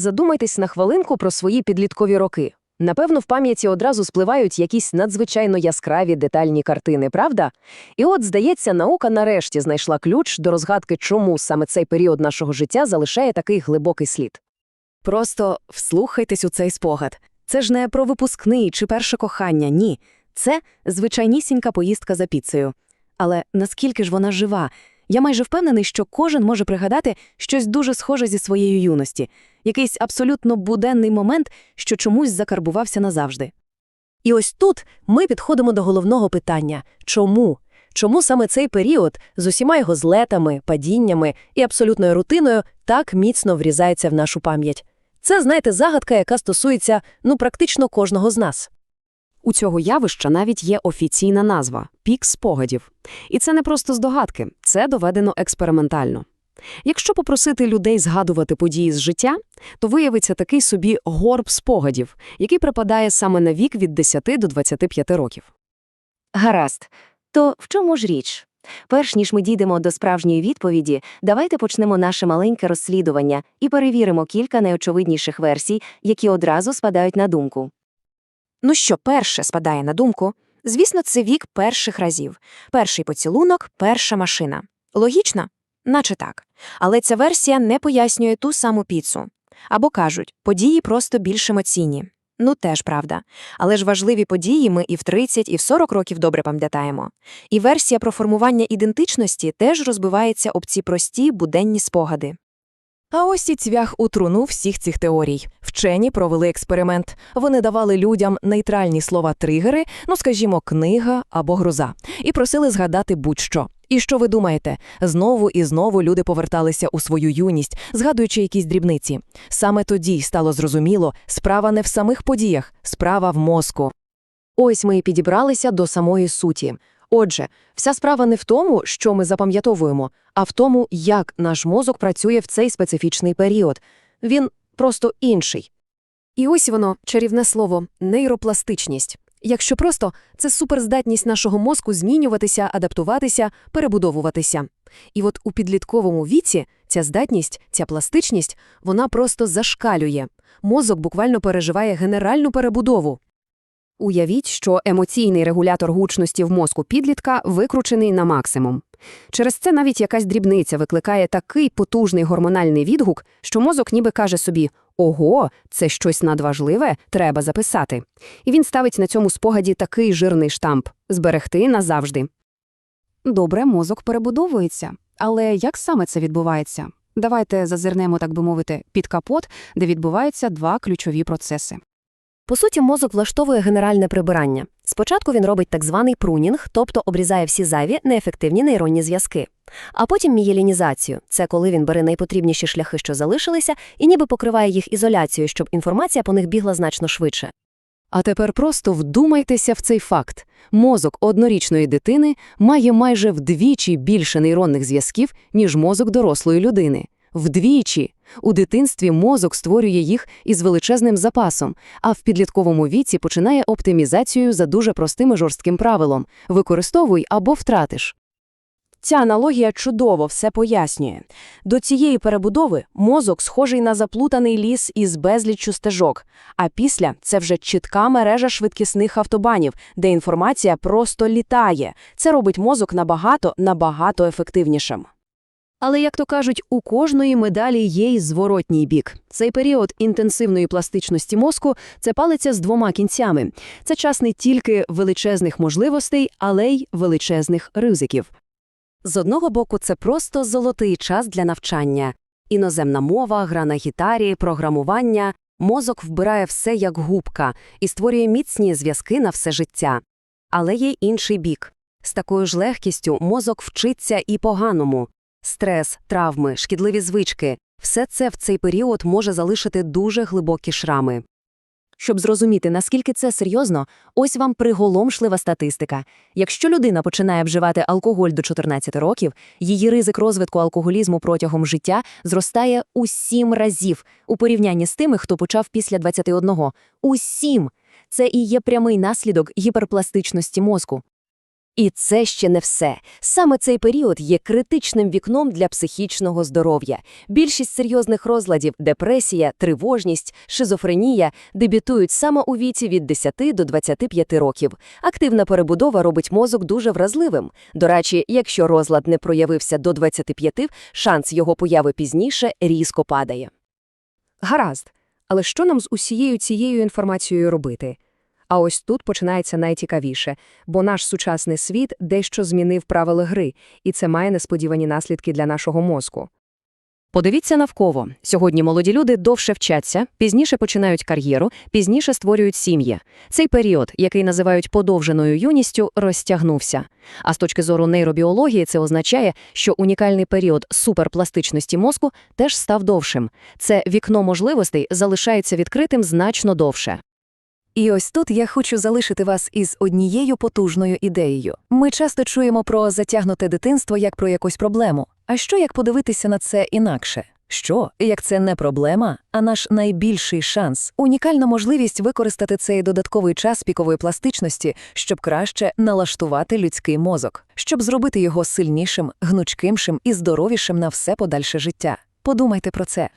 Задумайтесь на хвилинку про свої підліткові роки. Напевно, в пам'яті одразу спливають якісь надзвичайно яскраві детальні картини, правда? І от, здається, наука нарешті знайшла ключ до розгадки, чому саме цей період нашого життя залишає такий глибокий слід. Просто вслухайтесь у цей спогад. Це ж не про випускний чи перше кохання, ні. Це звичайнісінька поїздка за піцею. Але наскільки ж вона жива? Я майже впевнений, що кожен може пригадати щось дуже схоже зі своєю юності, якийсь абсолютно буденний момент, що чомусь закарбувався назавжди. І ось тут ми підходимо до головного питання – чому? Чому саме цей період з усіма його злетами, падіннями і абсолютною рутиною так міцно врізається в нашу пам'ять? Це, знаєте, загадка, яка стосується, ну, практично кожного з нас. У цього явища навіть є офіційна назва – пік спогадів. І це не просто здогадки, це доведено експериментально. Якщо попросити людей згадувати події з життя, то виявиться такий собі горб спогадів, який припадає саме на вік від 10 до 25 років. Гаразд. То в чому ж річ? Перш ніж ми дійдемо до справжньої відповіді, давайте почнемо наше маленьке розслідування і перевіримо кілька найочевидніших версій, які одразу спадають на думку. Ну що перше спадає на думку? Звісно, це вік перших разів. Перший поцілунок, перша машина. Логічно? Наче так. Але ця версія не пояснює ту саму піцу. Або кажуть, події просто більш емоційні. Ну, теж правда. Але ж важливі події ми і в 30, і в 40 років добре пам'ятаємо. І версія про формування ідентичності теж розбивається об ці прості буденні спогади. А ось і цвях у труну всіх цих теорій. Вчені провели експеримент. Вони давали людям нейтральні слова тригери, ну скажімо, книга або гроза, і просили згадати будь-що. І що ви думаєте? Знову і знову люди поверталися у свою юність, згадуючи якісь дрібниці. Саме тоді стало зрозуміло, справа не в самих подіях, справа в мозку. Ось ми і підібралися до самої суті. Отже, вся справа не в тому, що ми запам'ятовуємо, а в тому, як наш мозок працює в цей специфічний період. Він просто інший. І ось воно, чарівне слово – нейропластичність. Якщо просто, це суперздатність нашого мозку змінюватися, адаптуватися, перебудовуватися. І от у підлітковому віці ця здатність, ця пластичність, вона просто зашкалює. Мозок буквально переживає генеральну перебудову. Уявіть, що емоційний регулятор гучності в мозку підлітка викручений на максимум. Через це навіть якась дрібниця викликає такий потужний гормональний відгук, що мозок ніби каже собі «Ого, це щось надважливе, треба записати». І він ставить на цьому спогаді такий жирний штамп – зберегти назавжди. Добре, мозок перебудовується. Але як саме це відбувається? Давайте зазирнемо, так би мовити, під капот, де відбуваються два ключові процеси. По суті, мозок влаштовує генеральне прибирання. Спочатку він робить так званий прунінг, тобто обрізає всі зайві, неефективні нейронні зв'язки. А потім мієлінізацію – це коли він бере найпотрібніші шляхи, що залишилися, і ніби покриває їх ізоляцією, щоб інформація по них бігла значно швидше. А тепер просто вдумайтеся в цей факт. Мозок однорічної дитини має майже вдвічі більше нейронних зв'язків, ніж мозок дорослої людини. Вдвічі! У дитинстві мозок створює їх із величезним запасом, а в підлітковому віці починає оптимізацію за дуже простим і жорстким правилом – використовуй або втратиш. Ця аналогія чудово все пояснює. До цієї перебудови мозок схожий на заплутаний ліс із безліччю стежок, а після – це вже чітка мережа швидкісних автобанів, де інформація просто літає. Це робить мозок набагато, набагато ефективнішим. Але, як то кажуть, у кожної медалі є й зворотній бік. Цей період інтенсивної пластичності мозку – це палиця з двома кінцями. Це час не тільки величезних можливостей, але й величезних ризиків. З одного боку, це просто золотий час для навчання. Іноземна мова, гра на гітарі, програмування. Мозок вбирає все як губка і створює міцні зв'язки на все життя. Але є інший бік. З такою ж легкістю мозок вчиться і поганому. Стрес, травми, шкідливі звички – все це в цей період може залишити дуже глибокі шрами. Щоб зрозуміти, наскільки це серйозно, ось вам приголомшлива статистика. Якщо людина починає вживати алкоголь до 14 років, її ризик розвитку алкоголізму протягом життя зростає у 7 разів у порівнянні з тими, хто почав після 21. У 7! Це і є прямий наслідок гіперпластичності мозку. І це ще не все. Саме цей період є критичним вікном для психічного здоров'я. Більшість серйозних розладів – депресія, тривожність, шизофренія – дебютують саме у віці від 10 до 25 років. Активна перебудова робить мозок дуже вразливим. До речі, якщо розлад не проявився до 25, шанс його появи пізніше різко падає. Гаразд. Але що нам з усією цією інформацією робити? А ось тут починається найцікавіше, бо наш сучасний світ дещо змінив правила гри, і це має несподівані наслідки для нашого мозку. Подивіться навколо. Сьогодні молоді люди довше вчаться, пізніше починають кар'єру, пізніше створюють сім'ї. Цей період, який називають подовженою юністю, розтягнувся. А з точки зору нейробіології це означає, що унікальний період суперпластичності мозку теж став довшим. Це вікно можливостей залишається відкритим значно довше. І ось тут я хочу залишити вас із однією потужною ідеєю. Ми часто чуємо про затягнуте дитинство як про якусь проблему. А що як подивитися на це інакше? Що, як це не проблема, а наш найбільший шанс, унікальна можливість використати цей додатковий час пікової пластичності, щоб краще налаштувати людський мозок, щоб зробити його сильнішим, гнучкимшим і здоровішим на все подальше життя. Подумайте про це.